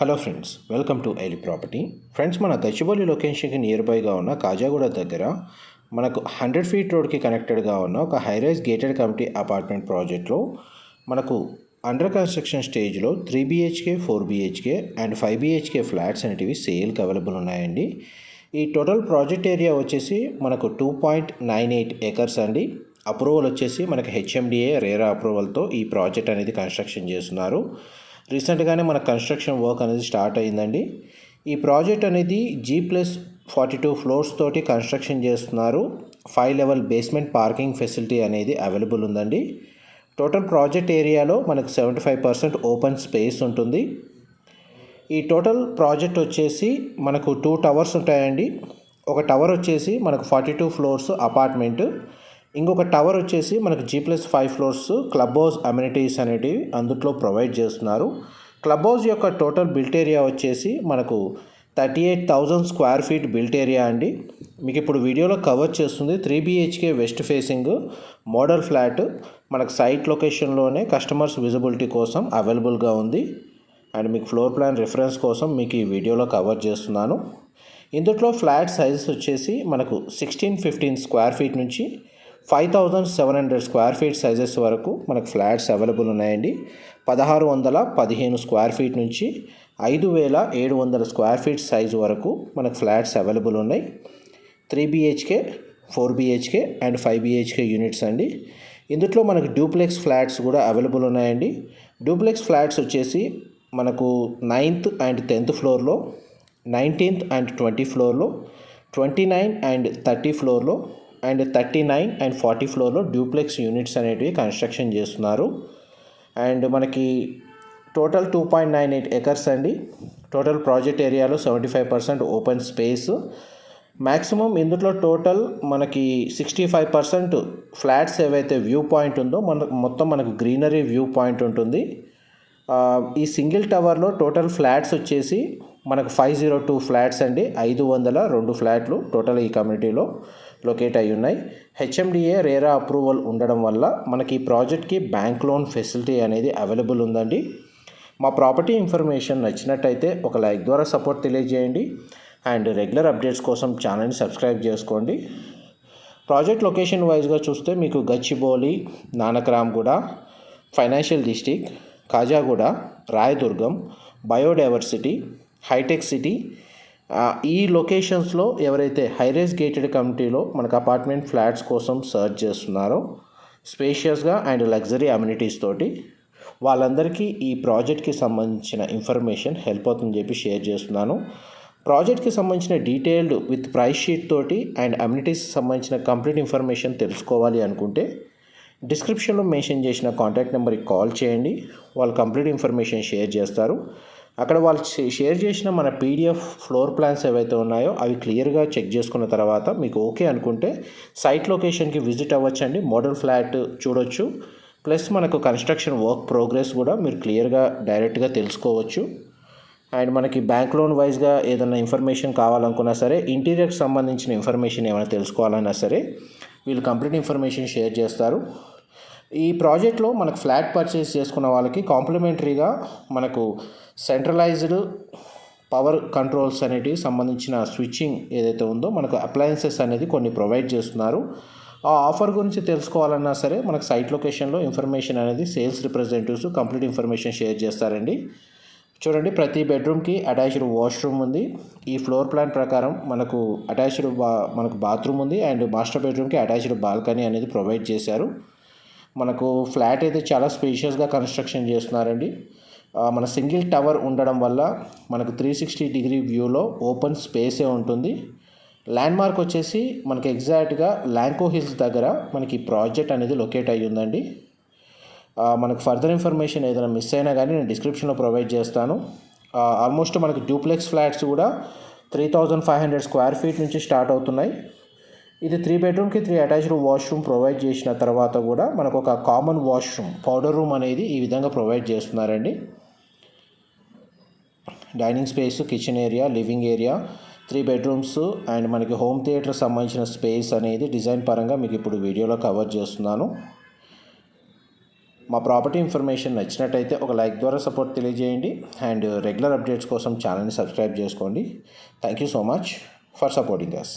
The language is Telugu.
హలో ఫ్రెండ్స్ వెల్కమ్ టు ఎలి ప్రాపర్టీ. ఫ్రెండ్స్ మన దచ్చిబౌలి లొకేషన్కి నియర్ బైగా ఉన్న కాజాగూడ దగ్గర మనకు హండ్రెడ్ ఫీట్ రోడ్కి కనెక్టెడ్గా ఉన్న ఒక హైరైజ్ గేటెడ్ కమిటీ అపార్ట్మెంట్ ప్రాజెక్ట్లో మనకు అండర్ కన్స్ట్రక్షన్ స్టేజ్లో three BHK four BHK and five BHK flats అనేటివి సేల్కి అవైలబుల్ ఉన్నాయండి. ఈ టోటల్ ప్రాజెక్ట్ ఏరియా వచ్చేసి మనకు two point nine eight acres అండి. అప్రూవల్ వచ్చేసి మనకి హెచ్ఎండిఏ రేరా అప్రూవల్తో ఈ ప్రాజెక్ట్ అనేది కన్స్ట్రక్షన్ చేస్తున్నారు. రీసెంట్గానే మన కన్స్ట్రక్షన్ వర్క్ అనేది స్టార్ట్ అయిందండి. ఈ ప్రాజెక్ట్ అనేది G plus forty two floors తోటి కన్స్ట్రక్షన్ చేస్తున్నారు. Five level basement parking facility అనేది అవైలబుల్ ఉందండి. టోటల్ ప్రాజెక్ట్ ఏరియాలో మనకు seventy five percent open space ఉంటుంది. ఈ టోటల్ ప్రాజెక్ట్ వచ్చేసి మనకు టూ టవర్స్ ఉంటాయండి. ఒక టవర్ వచ్చేసి మనకు ఫార్టీ టూ ఫ్లోర్స్ అపార్ట్మెంట్ ఇంకొక టవర్ వచ్చేసి మనకు G plus five floors club house amenities అనేటివి అందుట్లో ప్రొవైడ్ చేస్తున్నారు. క్లబ్ హౌస్ యొక్క టోటల్ బిల్ట్ ఏరియా వచ్చేసి మనకు thirty eight thousand square feet built area అండి. మీకు ఇప్పుడు వీడియోలో కవర్ చేస్తుంది three BHK west facing model flat మనకు సైట్ లొకేషన్లోనే కస్టమర్స్ విజిబిలిటీ కోసం అవైలబుల్గా ఉంది. అండ్ మీకు ఫ్లోర్ ప్లాన్ రిఫరెన్స్ కోసం మీకు ఈ వీడియోలో కవర్ చేస్తున్నాను. ఇందులో ఫ్లాట్ సైజెస్ వచ్చేసి మనకు సిక్స్టీన్ ఫిఫ్టీన్ స్క్వేర్ ఫీట్ నుంచి five thousand seven hundred square feet sizes వరకు మనకు ఫ్లాట్స్ అవైలబుల్ ఉన్నాయండి. పదహారు వందల పదిహేను స్క్వేర్ ఫీట్ నుంచి ఐదు వేల ఏడు వందల స్క్వేర్ ఫీట్ సైజు వరకు మనకు ఫ్లాట్స్ అవైలబుల్ ఉన్నాయి. Three BHK four BHK and five BHK units అండి. ఇందులో మనకు డూప్లెక్స్ ఫ్లాట్స్ కూడా అవైలబుల్ ఉన్నాయండి. డూప్లెక్స్ ఫ్లాట్స్ వచ్చేసి మనకు నైన్త్ అండ్ టెన్త్ ఫ్లోర్లో నైన్టీన్త్ అండ్ ట్వంటీ ఫ్లోర్లో ట్వంటీ నైన్ అండ్ థర్టీ ఫ్లోర్లో and thirty nine and forty ఫ్లోర్లో డ్యూప్లెక్స్ యూనిట్స్ అనేటివి కన్స్ట్రక్షన్ చేస్తున్నారు. అండ్ మనకి total two point nine eight acres అండి. టోటల్ ప్రాజెక్ట్ ఏరియాలో seventy five percent open space. Maximum ఇందులో టోటల్ మనకి సిక్స్టీ ఫైవ్ పర్సెంట్ ఫ్లాట్స్ ఏవైతే వ్యూ పాయింట్ ఉందో మన మొత్తం మనకు గ్రీనరీ వ్యూ పాయింట్ ఉంటుంది. ఈ సింగిల్ టవర్లో టోటల్ ఫ్లాట్స్ వచ్చేసి మనకు ఫైవ్ జీరో టూ ఫ్లాట్స్ అండి. ఐదు వందల రెండు ఫ్లాట్లు టోటల్ ఈ కమ్యూనిటీలో లొకేట్ అయి ఉన్నాయి. హెచ్ఎండిఏ రేరా అప్రూవల్ ఉండడం వల్ల మనకి ఈ ప్రాజెక్ట్కి బ్యాంక్ లోన్ ఫెసిలిటీ అనేది అవైలబుల్ ఉందండి. మా ప్రాపర్టీ ఇన్ఫర్మేషన్ నచ్చినట్టయితే ఒక లైక్ ద్వారా సపోర్ట్ తెలియజేయండి. అండ్ రెగ్యులర్ అప్డేట్స్ కోసం ఛానల్ని సబ్స్క్రైబ్ చేసుకోండి. ప్రాజెక్ట్ లొకేషన్ వైజ్గా చూస్తే మీకు Gachibowli Nanakramguda financial district Khajaguda Rayadurgam biodiversity hi tech city. ఈ లొకేషన్స్లో ఎవరైతే హైరేజ్ గేటెడ్ కమిటీలో మనకు అపార్ట్మెంట్ ఫ్లాట్స్ కోసం సర్చ్ చేస్తున్నారో స్పేషియస్గా అండ్ లగ్జరీ అమ్యూనిటీస్ తోటి వాళ్ళందరికీ ఈ ప్రాజెక్ట్కి సంబంధించిన ఇన్ఫర్మేషన్ హెల్ప్ అవుతుందని చెప్పి షేర్ చేస్తున్నాను. ప్రాజెక్ట్కి సంబంధించిన డీటెయిల్డ్ విత్ ప్రైస్ షీట్ తోటి అండ్ అమ్యూనిటీస్కి సంబంధించిన కంప్లీట్ ఇన్ఫర్మేషన్ తెలుసుకోవాలి అనుకుంటే డిస్క్రిప్షన్లో మెన్షన్ చేసిన కాంటాక్ట్ నెంబర్కి కాల్ చేయండి. వాళ్ళు కంప్లీట్ ఇన్ఫర్మేషన్ షేర్ చేస్తారు. అక్కడ వాళ్ళు షేర్ చేసిన మన పీడిఎఫ్ ఫ్లోర్ ప్లాన్స్ ఏవైతే ఉన్నాయో అవి క్లియర్గా చెక్ చేసుకున్న తర్వాత మీకు ఓకే అనుకుంటే సైట్ లొకేషన్కి విజిట్ అవ్వచ్చండి. మోడల్ ఫ్లాట్ చూడొచ్చు. ప్లస్ మనకు కన్స్ట్రక్షన్ వర్క్ ప్రోగ్రెస్ కూడా మీరు క్లియర్గా డైరెక్ట్గా తెలుసుకోవచ్చు. అండ్ మనకి బ్యాంక్ లోన్ వైజ్గా ఏదైనా ఇన్ఫర్మేషన్ కావాలనుకున్నా సరే ఇంటీరియర్కి సంబంధించిన ఇన్ఫర్మేషన్ ఏమైనా తెలుసుకోవాలన్నా సరే వీళ్ళు కంప్లీట్ ఇన్ఫర్మేషన్ షేర్ చేస్తారు. ఈ ప్రాజెక్ట్లో మనకు ఫ్లాట్ పర్చేస్ చేసుకున్న వాళ్ళకి కాంప్లిమెంటరీగా మనకు సెంట్రలైజ్డ్ పవర్ కంట్రోల్స్ అనేటివి సంబంధించిన స్విచ్చింగ్ ఏదైతే ఉందో మనకు అప్లయన్సెస్ అనేది కొన్ని ప్రొవైడ్ చేస్తున్నారు. ఆ ఆఫర్ గురించి తెలుసుకోవాలన్నా సరే మనకు సైట్ లొకేషన్లో ఇన్ఫర్మేషన్ అనేది sales representatives complete information share చేస్తారండి. చూడండి ప్రతి బెడ్రూమ్కి అటాచ్డ్ వాష్రూమ్ ఉంది. ఈ ఫ్లోర్ ప్లాన్ ప్రకారం మనకు అటాచ్డ్ బా మనకు బాత్రూమ్ ఉంది. అండ్ మాస్టర్ బెడ్రూమ్కి అటాచ్డ్ బాల్కనీ అనేది ప్రొవైడ్ చేశారు. మనకు ఫ్లాట్ అయితే చాలా స్పేషియస్గా కన్స్ట్రక్షన్ చేస్తున్నారండి. మన సింగిల్ టవర్ ఉండడం వల్ల మనకు త్రీ సిక్స్టీ డిగ్రీ వ్యూలో ఓపెన్ స్పేసే ఉంటుంది. ల్యాండ్ మార్క్ వచ్చేసి మనకి ఎగ్జాక్ట్గా ల్యాంకో హిల్స్ దగ్గర మనకి ప్రాజెక్ట్ అనేది లొకేట్ అయ్యి ఉందండి. మనకు ఫర్దర్ ఇన్ఫర్మేషన్ ఏదైనా మిస్ అయినా కానీ నేను డిస్క్రిప్షన్లో ప్రొవైడ్ చేస్తాను. ఆల్మోస్ట్ మనకి డూప్లెక్స్ ఫ్లాట్స్ కూడా three thousand five hundred square feet నుంచి స్టార్ట్ అవుతున్నాయి. ఇది త్రీ బెడ్రూమ్కి త్రీ అటాచ్డ్ వాష్రూమ్ ప్రొవైడ్ చేసిన తర్వాత కూడా మనకు ఒక కామన్ వాష్రూమ్ పౌడర్ రూమ్ అనేది ఈ విధంగా ప్రొవైడ్ చేస్తున్నారండి. Dining space kitchen area living area three bedrooms and మనకి హోమ్ థియేటర్ సంబంధించిన స్పేస్ అనేది డిజైన్ పరంగా మీకు ఇప్పుడు వీడియోలో కవర్ చేస్తున్నాను. మా ప్రాపర్టీ ఇన్ఫర్మేషన్ నచ్చినట్టయితే ఒక లైక్ ద్వారా సపోర్ట్ తెలియజేయండి. అండ్ రెగ్యులర్ అప్డేట్స్ కోసం ఛానల్ని సబ్స్క్రైబ్ చేసుకోండి. Thank you so much for supporting us